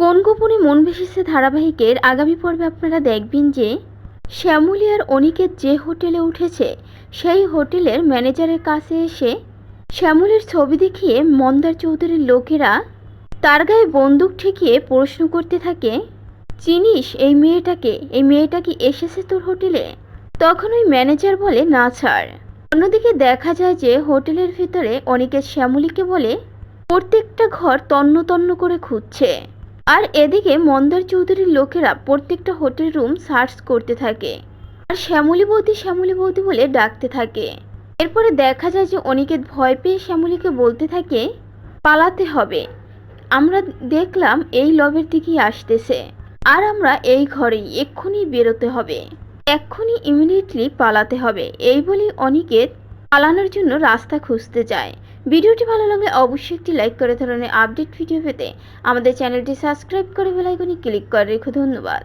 কোন গোপনে মন ভেসেছে ধারাবাহিকের আগামী পর্বে আপনারা দেখবেন যে শ্যামলী আর অনিকেত যে হোটেলে উঠেছে, সেই হোটেলের ম্যানেজারের কাছে এসে শ্যামলীর ছবি দেখিয়ে মন্দার চৌধুরীর লোকেরা তার গায়ে বন্দুক ঠেকিয়ে প্রশ্ন করতে থাকে, চিনিস এই মেয়েটাকে? এই মেয়েটা কি এসেছে তোর হোটেলে? তখন ওই ম্যানেজার বলে, না ছাড় অন্যদিকে দেখা যায় যে হোটেলের ভিতরে অনেকে শ্যামলীকে বলে, প্রত্যেকটা ঘর তন্ন তন্ন করে খুঁজছে। আর এদিকে মন্দার চৌধুরীর লোকেরা প্রত্যেকটা হোটেল রুম সার্চ করতে থাকে। আর শ্যামলী বৌদি শ্যামলী বৌদি বলে ডাকতে থাকে। এরপরে দেখা যায় যে অনিকেত ভয় পেয়ে শ্যামলীকে বলতে থাকে, পালাতে হবে। আমরা দেখলাম এই লবের দিকেই আসতেছে। আর আমরা এই ঘরেই এক্ষুনি বেরোতে হবে। এক্ষুনি ইমিডিয়েটলি পালাতে হবে। এই বলেই অনিকেত পালানোর জন্য রাস্তা খুঁজতে যায়। ভিডিওটি ভালো লাগলে অবশ্যই একটি লাইক করে ধরনের আপডেট ভিডিও পেতে আমাদের চ্যানেলটি সাবস্ক্রাইব করে বেলাইকনে ক্লিক করে রেখো। ধন্যবাদ।